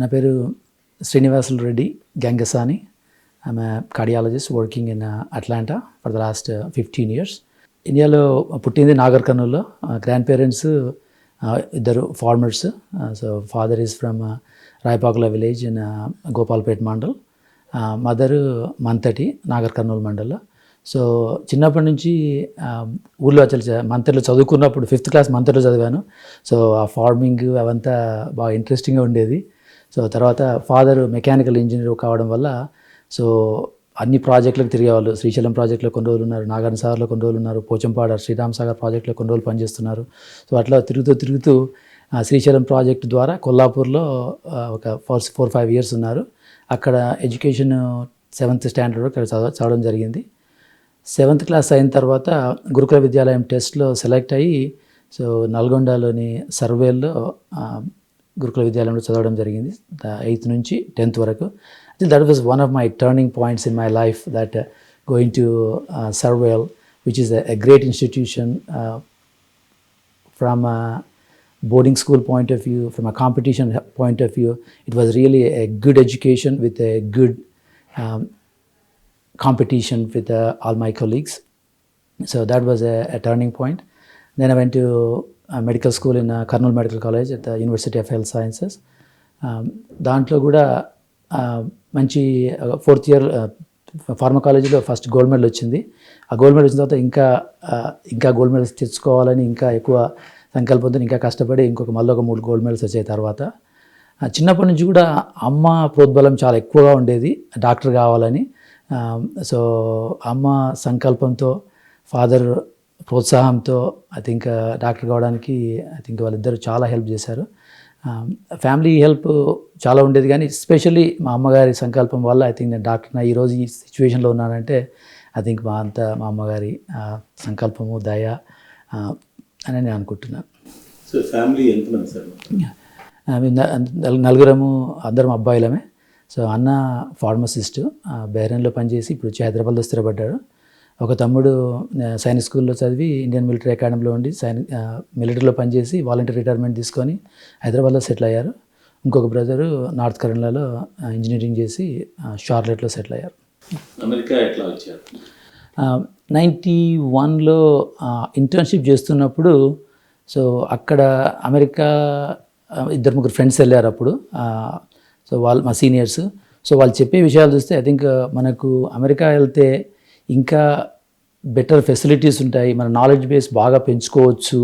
నా పేరు శ్రీనివాసులు రెడ్డి గంగసాని. ఆమె cardiologist working in Atlanta for the last fifteen years ఇండియాలో పుట్టింది నాగర్ కర్నూల్లో గ్రాండ్ uh, పేరెంట్స్ uh, ఇద్దరు farmers so father is from Rayapakula village in Gopalpet mandal mother Manthati Nagarkurnool మండల్లో so చిన్నప్పటి నుంచి um, ఊళ్ళో అసలు చ- మంతర్లో చదువుకున్నప్పుడు ఫిఫ్త్ క్లాస్ మంతర్లో చదివాను. సో ఆ ఫార్మింగ్ అవంతా బాగా ఇంట్రెస్టింగ్గా ఉండేది. సో తర్వాత ఫాదర్ మెకానికల్ ఇంజనీర్ కావడం వల్ల సో అన్ని ప్రాజెక్టులకు తిరిగేవాళ్ళు. శ్రీశైలం ప్రాజెక్టులో కొన్ని రోజులు ఉన్నారు నాగార్జున సాగర్లో కొన్ని రోజులు ఉన్నారు పోచంపాడ శ్రీరామ్ సాగర్ ప్రాజెక్టులో కొన్ని రోజులు పనిచేస్తున్నారు. సో అట్లా తిరుగుతూ తిరుగుతూ శ్రీశైలం ప్రాజెక్టు ద్వారా కొల్లాపూర్లో ఒక ఫోర్ ఫోర్ ఫైవ్ ఇయర్స్ ఉన్నారు. అక్కడ ఎడ్యుకేషన్ సెవెంత్ స్టాండర్డ్ వరకు అక్కడ చదవ చదవడం జరిగింది. సెవెంత్ క్లాస్ అయిన తర్వాత గురుకుల విద్యాలయం టెస్ట్లో సెలెక్ట్ అయ్యి సో నల్గొండలోని సర్వేల్లో గురుకుల విద్యాలయంలో చదవడం జరిగింది ఎయిత్ నుంచి టెన్త్ వరకు I think that was one of my turning points in my life that going to Sarvail which is a great institution from a boarding school point of view, from a competition point of view, it was really a good education with a good um, competition with uh, all my colleagues. So that was a, a turning point. Then I went to medical school in Kurnool medical college at the university of health sciences దాంట్లో కూడా మంచి fourth year ఫార్మకాలజీలో first gold medal వచ్చింది. ఆ gold medal వచ్చిన తర్వాత ఇంకా ఇంకా గోల్డ్ మెడల్స్ తెచ్చుకోవాలని ఇంకా ఎక్కువ సంకల్పంతో ఇంకా కష్టపడి ఇంకొక మళ్ళీ ఒక మూడు గోల్డ్ మెడల్స్ వచ్చాయి తర్వాత. చిన్నప్పటి నుంచి కూడా అమ్మ ప్రోద్బలం చాలా ఎక్కువగా ఉండేది డాక్టర్ కావాలని. సో అమ్మ సంకల్పంతో ఫాదర్ ప్రోత్సాహంతో ఐ థింక్ డాక్టర్ కావడానికి ఐ థింక్ వాళ్ళిద్దరూ చాలా హెల్ప్ చేశారు. ఫ్యామిలీ హెల్ప్ చాలా ఉండేది కానీ ఎస్పెషల్లీ మా అమ్మగారి సంకల్పం వల్ల ఐ థింక్ నేను డాక్టర్ నా ఈరోజు ఈ సిచ్యువేషన్లో ఉన్నానంటే ఐ థింక్ మా అంత మా అమ్మగారి సంకల్పము దయ అని నేను అనుకుంటున్నాను సో ఫ్యామిలీ ఎంతమంది సార్? నలుగురము అందరం అబ్బాయిలమే. సో అన్న ఫార్మసిస్ట్ బేరన్లో పనిచేసి ఇప్పుడు వచ్చి హైదరాబాద్లో స్థిరపడ్డాడు. ఒక తమ్ముడు ఆ, సైనిక్ స్కూల్లో చదివి ఇండియన్ మిలిటరీ అకాడమీలో ఉండి సైనిక్ ఆ, మిలిటరీలో పనిచేసి వాలంటీర్ రిటైర్మెంట్ తీసుకొని హైదరాబాద్లో సెటిల్ అయ్యారు. ఇంకొక బ్రదరు నార్త్ కరోనాలో ఇంజనీరింగ్ చేసి షార్లెట్లో సెటిల్ అయ్యారు. అమెరికా ఎట్లా వచ్చారు? నైంటీ వన్లో ఇంటర్న్షిప్ చేస్తున్నప్పుడు సో అక్కడ అమెరికా ఇద్దరు ముగ్గురు ఫ్రెండ్స్ వెళ్ళారు అప్పుడు. సో వాళ్ళు మా సీనియర్స్. సో వాళ్ళు చెప్పే విషయాలు చూస్తే ఐ థింక్ మనకు అమెరికా వెళ్తే ఇంకా బెటర్ ఫెసిలిటీస్ ఉంటాయి. మన నాలెడ్జ్ బేస్ బాగా పెంచుకోవచ్చు.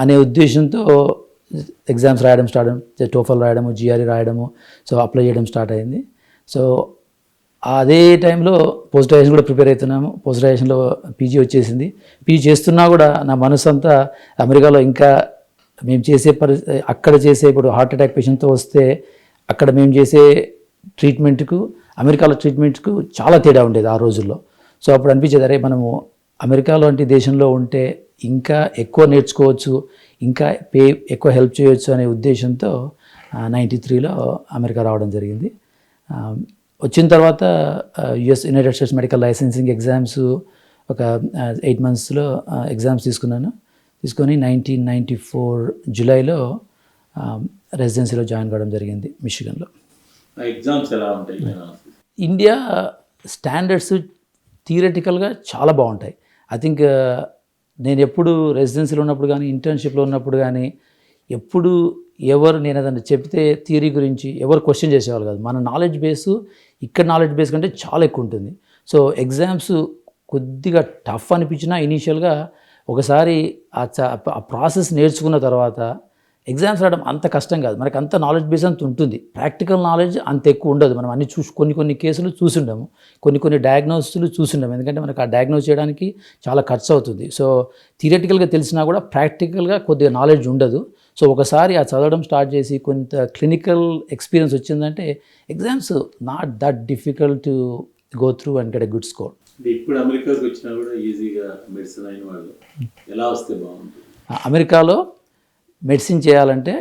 అనే ఉద్దేశంతో ఎగ్జామ్స్ రాయడం స్టార్ట్ టోఫల్ రాయడము జిఆర్ఈ రాయడము సో అప్లై చేయడం స్టార్ట్ అయింది. సో అదే టైంలో పోస్ట్ గ్రాడ్యుయేషన్ కూడా ప్రిపేర్ అవుతున్నాము. పోస్ట్ గ్రాడ్యుయేషన్లో పీజీ వచ్చేసింది. పీజీ చేస్తున్నా కూడా నా మనసు అంతా అమెరికాలో ఇంకా మేము చేసే పరి అక్కడ చేసే ఇప్పుడు హార్ట్ అటాక్ పేషెంట్తో వస్తే అక్కడ మేము చేసే ట్రీట్మెంట్కు అమెరికాలో ట్రీట్మెంట్కు చాలా తేడా ఉండేది ఆ రోజుల్లో. సో అప్పుడు అనిపించేది అరే మనము అమెరికా లాంటి దేశంలో ఉంటే ఇంకా ఎక్కువ నేర్చుకోవచ్చు ఇంకా పే ఎక్కువ హెల్ప్ చేయొచ్చు అనే ఉద్దేశంతో నైంటీ త్రీలో అమెరికా రావడం జరిగింది. వచ్చిన తర్వాత US United States medical licensing exams ఒక ఎయిట్ మంత్స్లో ఎగ్జామ్స్ తీసుకున్నాను. తీసుకొని నైన్టీన్ నైంటీ ఫోర్ జూలైలో రెసిడెన్సీలో జాయిన్ కావడం జరిగింది మిషిగన్లో. ఎగ్జామ్స్ ఎలా ఉంటాయి? ఇండియా స్టాండర్డ్స్ థియరటికల్గా చాలా బాగుంటాయి. ఐ థింక్ uh, నేను ఎప్పుడు రెసిడెన్సీలో ఉన్నప్పుడు కానీ ఇంటర్న్షిప్లో ఉన్నప్పుడు కానీ ఎప్పుడు ఎవరు నేను ఏదన్నా చెప్తే థియరీ గురించి ఎవరు క్వశ్చన్ చేసేవాళ్ళు కాదు. మన నాలెడ్జ్ బేస్ ఇక్కడ నాలెడ్జ్ బేస్ కంటే చాలా ఎక్కువ ఉంటుంది. సో ఎగ్జామ్స్ కొద్దిగా టఫ్ అనిపించినా ఇనీషియల్గా ఒకసారి ఆ ప్రాసెస్ నేర్చుకున్న తర్వాత ఎగ్జామ్స్ రాయడం అంత కష్టం కాదు. మనకి అంత నాలెడ్జ్ బేస్ అంత ఉంటుంది. ప్రాక్టికల్ నాలెడ్జ్ అంత ఎక్కువ ఉండదు. మనం అన్ని చూసి కొన్ని కొన్ని కేసులు చూసిండాము. కొన్ని కొన్ని డయాగ్నోస్లు చూసిండాము. ఎందుకంటే మనకు ఆ డయాగ్నోస్ చేయడానికి చాలా ఖర్చు అవుతుంది. సో థియరటికల్గా తెలిసినా కూడా ప్రాక్టికల్గా కొద్దిగా నాలెడ్జ్ ఉండదు. సో ఒకసారి ఆ చదవడం స్టార్ట్ చేసి కొంత క్లినికల్ ఎక్స్పీరియన్స్ వచ్చిందంటే exams not that difficult to go through and get a good score ఇప్పుడు అమెరికాకి వచ్చినా కూడా ఈజీగా మెడిసిన్ అయిన వాళ్ళు ఎలా వస్తే బాగుంటుంది? అమెరికాలో మెడిసిన్ చేయాలంటే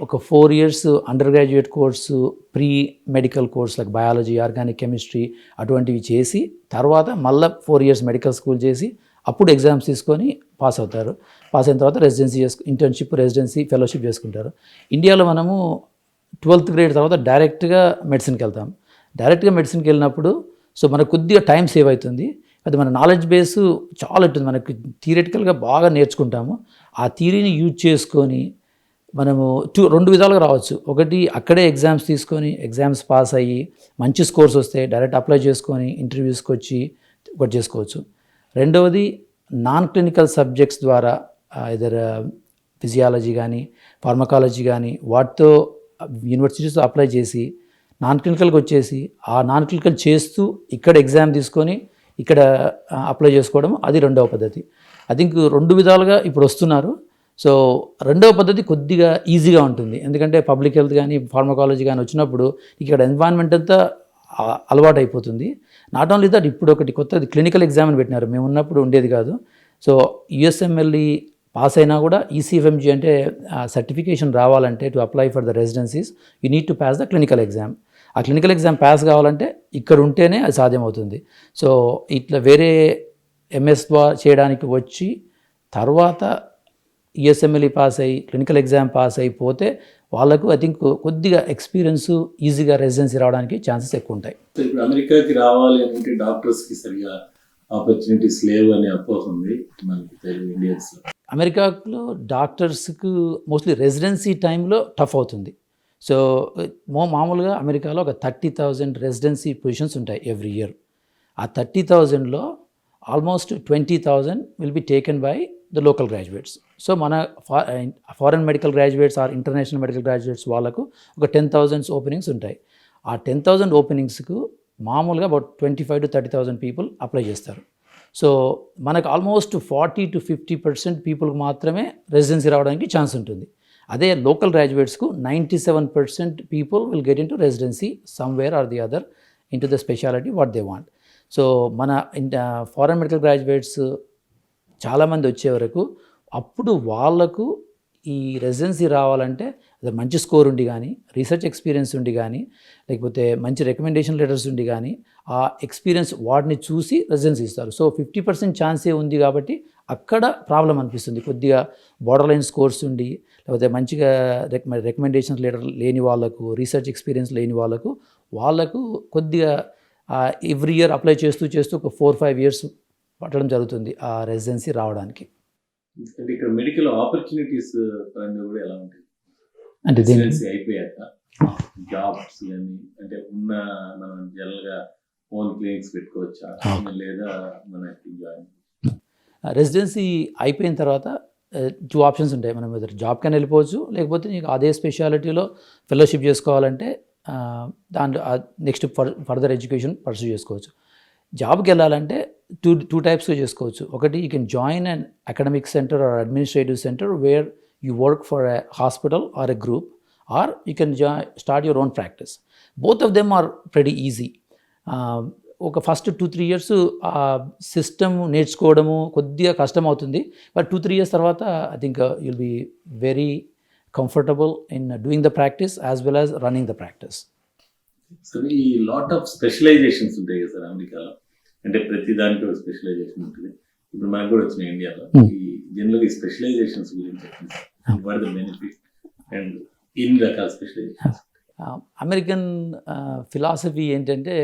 ఒక four years undergraduate course pre medical course like biology organic chemistry అటువంటివి చేసి తర్వాత మళ్ళీ ఫోర్ ఇయర్స్ మెడికల్ స్కూల్ చేసి అప్పుడు ఎగ్జామ్స్ తీసుకొని పాస్ అవుతారు. పాస్ అయిన తర్వాత రెసిడెన్సీ చేసుకు ఇంటర్న్షిప్ రెసిడెన్సీ ఫెలోషిప్ చేసుకుంటారు. ఇండియాలో మనము ట్వెల్త్ గ్రేడ్ తర్వాత డైరెక్ట్గా మెడిసిన్కి వెళ్తాం డైరెక్ట్గా మెడిసిన్కి వెళ్ళినప్పుడు సో మనకు కొద్దిగా టైం సేవ్ అవుతుంది. అది మన నాలెడ్జ్ బేస్ చాలా ఉంటుంది. మనకి థియరిటికల్గా బాగా నేర్చుకుంటాము. ఆ థియరీని యూజ్ చేసుకొని మనము టూ రెండు విధాలుగా రావచ్చు. ఒకటి అక్కడే ఎగ్జామ్స్ తీసుకొని ఎగ్జామ్స్ పాస్ అయ్యి మంచి స్కోర్స్ వస్తే డైరెక్ట్ అప్లై చేసుకొని ఇంటర్వ్యూస్కి వచ్చి ఒకటి చేసుకోవచ్చు. రెండవది నాన్ క్లినికల్ సబ్జెక్ట్స్ ద్వారా ఇదర్ ఫిజియాలజీ కానీ ఫార్మకాలజీ కానీ వాటితో యూనివర్సిటీస్తో అప్లై చేసి నాన్ క్లినికల్కి వచ్చేసి ఆ నాన్ క్లినికల్ చేస్తూ ఇక్కడ ఎగ్జామ్ తీసుకొని ఇక్కడ అప్లై చేసుకోవడం అది రెండవ పద్ధతి. ఐ థింక్ రెండు విధాలుగా ఇప్పుడు వస్తున్నారు. సో రెండవ పద్ధతి కొద్దిగా ఈజీగా ఉంటుంది. ఎందుకంటే పబ్లిక్ హెల్త్ కానీ ఫార్మకాలజీ కానీ వచ్చినప్పుడు ఇక్కడ ఎన్వైర్న్మెంట్ అంతా అలవాటు అయిపోతుంది నాట్ ఓన్లీ దట్ ఇప్పుడు ఒకటి కొత్తది క్లినికల్ ఎగ్జామ్ అని పెట్టినారు. మేము ఉన్నప్పుడు ఉండేది కాదు. సో యుఎస్ఎంఎల్ఈ పాస్ అయినా కూడా ఈసీఎఫ్ఎంజీ అంటే సర్టిఫికేషన్ రావాలంటే to apply for the residencies you need to pass the clinical exam ఆ క్లినికల్ ఎగ్జామ్ పాస్ కావాలంటే ఇక్కడ ఉంటేనే అది సాధ్యమవుతుంది. సో ఇట్లా వేరే ఎంఎస్ ద్వారా చేయడానికి వచ్చి తర్వాత E యుఎస్ఎంఎల్ఈ పాస్ అయ్యి క్లినికల్ ఎగ్జామ్ పాస్ అయిపోతే వాళ్ళకు ఐ థింక్ కొద్దిగా ఎక్స్పీరియన్స్ ఈజీగా రెసిడెన్సీ రావడానికి ఛాన్సెస్ ఎక్కువ ఉంటాయి. ఇప్పుడు అమెరికాకి రావాలి అంటే డాక్టర్స్కి సరిగా ఆపర్చునిటీస్ లేవు అనే అపోహ ఉంది మనకి తెలుగు ఇండియన్స్ అమెరికాలో డాక్టర్స్కు మోస్ట్లీ రెసిడెన్సీ టైంలో టఫ్ అవుతుంది. సో మో మామూలుగా అమెరికాలో ఒక థర్టీ థౌజండ్ రెసిడెన్సీ పొజిషన్స్ ఉంటాయి ఎవ్రీ ఇయర్. ఆ థర్టీ థౌజండ్లో almost twenty thousand will be taken by the local graduates. So మన foreign medical graduates or international medical graduates వాళ్ళకు ఒక టెన్ థౌజండ్స్ ఓపెనింగ్స్ ఉంటాయి. ఆ టెన్ థౌజండ్ ఓపెనింగ్స్కు మామూలుగా about twenty five to thirty thousand people apply చేస్తారు. So మనకు almost forty to fifty percent పీపుల్కి మాత్రమే రెసిడెన్సీ రావడానికి ఛాన్స్ ఉంటుంది. అదే local గ్రాడ్యుయేట్స్కు ninety seven percent people will get in to residency somewhere or the other in to the specialty what they want. So మన foreign medical graduates చాలామంది వచ్చే వరకు అప్పుడు వాళ్ళకు ఈ రెసిడెన్సీ రావాలంటే అది మంచి స్కోర్ ఉండి కానీ రీసెర్చ్ ఎక్స్పీరియన్స్ ఉండి కానీ లేకపోతే మంచి రికమెండేషన్ లెటర్స్ ఉండి కానీ ఆ ఎక్స్పీరియన్స్ వాటిని చూసి రెసిడెన్సీ ఇస్తారు. సో ఫిఫ్టీ పర్సెంట్ ఛాన్సే ఉంది కాబట్టి అక్కడ ప్రాబ్లం అనిపిస్తుంది. కొద్దిగా బోర్డర్ లైన్ స్కోర్స్ ఉండి లేకపోతే మంచిగా రికమెండేషన్ లెటర్ లేని వాళ్ళకు రీసెర్చ్ ఎక్స్పీరియన్స్ లేని వాళ్ళకు వాళ్ళకు కొద్దిగా ఎవ్రీ ఇయర్ అప్లై చేస్తూ చేస్తూ ఒక ఫోర్ ఫైవ్ ఇయర్స్ పట్టడం జరుగుతుంది ఆ రెసిడెన్సీ రావడానికి. అంటే ఇక్కడ మెడికల్ ఆపర్చునిటీస్ పరంగా కూడా ఎలా ఉంటాయి? అంటే రెసిడెన్సీ అయిపోయాక జాబ్స్ కానీ అంటే ఉన్న మనం జనరల్గా ఓన్ క్లినిక్స్ పెట్టుకోవచ్చా లేదా మనకి జాయిన్ రెసిడెన్సీ అయిపోయిన తర్వాత టూ ఆప్షన్స్ ఉంటాయి. మనం ఎదురు జాబ్ కన్నా వెళ్ళిపోవచ్చు లేకపోతే నీకు అదే స్పెషాలిటీలో ఫెలోషిప్ చేసుకోవాలంటే దాంట్లో next for further education pursue చేసుకోవచ్చు. జాబ్కి వెళ్ళాలంటే టూ టూ టైప్స్గా చేసుకోవచ్చు. ఒకటి you can join an academic centre or administrative centre where you work for a hospital or a group or you can జా start your own practice both of them are pretty easy ఒక first two three years ఆ system నేర్చుకోవడము కొద్దిగా కష్టం అవుతుంది but two three years తర్వాత I think you'll be very comfortable in doing the practice as well as running the practice సరే ఈ lot of specialisations ఉంటాయి కదా సార్ అమెరికాలో. అంటే ప్రతి దానికి ఒక స్పెషలైజేషన్ ఉంటుంది. ఇప్పుడు మనకు కూడా వచ్చిన ఇండియాలో. Hmm. ఈ జనరల్ ఈ స్పెషలైజేషన్స్ గురించి చెప్పండి వాట్ ద బెనిఫిట్ అండ్ ఇన్ని రకాల స్పెషలైజేషన్స్ అమెరికన్ ఫిలాసఫీ ఏంటంటే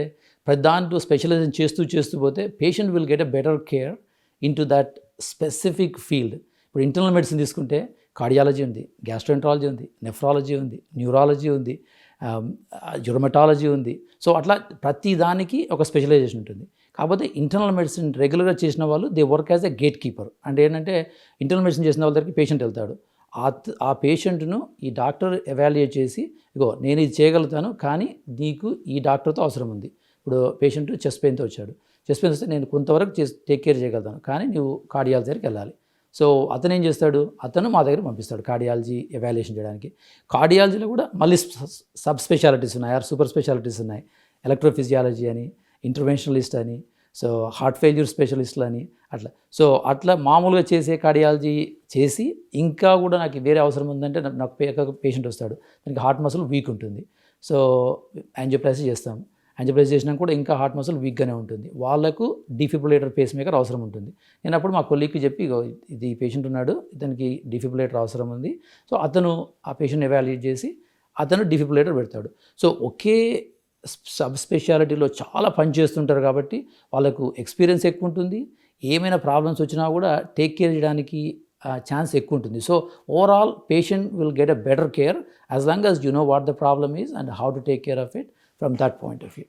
ప్రతి దాంట్లో స్పెషలైజేషన్ చేస్తూ చేస్తూ పోతే patient will get a better care in to that specific field ఇప్పుడు ఇంటర్నల్ మెడిసిన్ తీసుకుంటే కార్డియాలజీ ఉంది గ్యాస్ట్రోఎంట్రాలజీ ఉంది నెఫ్రాలజీ ఉంది న్యూరాలజీ ఉంది um, uh, జ్యురమటాలజీ ఉంది. సో అట్లా ప్రతి దానికి ఒక స్పెషలైజేషన్ ఉంటుంది. కాకపోతే ఇంటర్నల్ మెడిసిన్ రెగ్యులర్గా చేసిన వాళ్ళు they work as a gatekeeper అంటే ఏంటంటే ఇంటర్నల్ మెడిసిన్ చేసిన వాళ్ళ దగ్గరికి పేషెంట్ వెళ్తాడు. ఆ ఆ పేషెంట్ను ఈ డాక్టర్ ఎవాల్యుయేట్ చేసి ఇగో నేను ఇది చేయగలుగుతాను కానీ నీకు ఈ డాక్టర్తో అవసరం ఉంది. ఇప్పుడు పేషెంట్ చెస్ట్ పెయిన్తో వచ్చాడు. చెస్ట్ పెయిన్ వస్తే నేను కొంతవరకు టేక్ కేర్ చేయగలుగుతాను. కానీ నువ్వు కార్డియాలజీ దగ్గరికి వెళ్ళాలి. సో అతను ఏం చేస్తాడు? అతను మా దగ్గర పంపిస్తాడు కార్డియాలజీ ఎవాల్యుయేషన్ చేయడానికి. కార్డియాలజీలో కూడా మళ్ళీ సబ్ స్పెషాలిటీస్ ఉన్నాయి. ఆర్ సూపర్ స్పెషాలిటీస్ ఉన్నాయి. ఎలక్ట్రోఫిజియాలజీ అని ఇంటర్వెన్షనలిస్ట్ అని సో హార్ట్ ఫెయిల్యూర్ స్పెషలిస్టులు అని అట్లా. సో అట్లా మామూలుగా చేసే కార్డియాలజీ చేసి ఇంకా కూడా నాకు వేరే అవసరం ఉందంటే నాకు- పేషెంట్ వస్తాడు. దానికి హార్ట్ మసిల్ వీక్ ఉంటుంది. సో యాంజియోప్లాసీ చేస్తాం. యాంజియోప్లాసీ చేసినా కూడా ఇంకా హార్ట్ మసిల్ వీక్గానే ఉంటుంది. వాళ్ళకు డిఫిబ్రిలేటర్ పేస్ మేకర్ అవసరం ఉంటుంది. నేను అప్పుడు మా కొలీగ్కి చెప్పి ఇది పేషెంట్ ఉన్నాడు ఇతనికి డిఫిబ్రిలేటర్ అవసరం ఉంది. సో అతను ఆ పేషెంట్ ఎవాల్యుయేట్ చేసి అతను డిఫిబ్రిలేటర్ పెడతాడు. సో ఒకే సబ్ స్పెషాలిటీలో చాలా పని చేస్తుంటారు కాబట్టి వాళ్ళకు ఎక్స్పీరియన్స్ ఎక్కువ ఉంటుంది. ఏమైనా ప్రాబ్లమ్స్ వచ్చినా కూడా టేక్ కేర్ చేయడానికి ఛాన్స్ ఎక్కువ ఉంటుంది. So overall patient will get a better care as long as you know what the problem is and how to take care of it from that point of view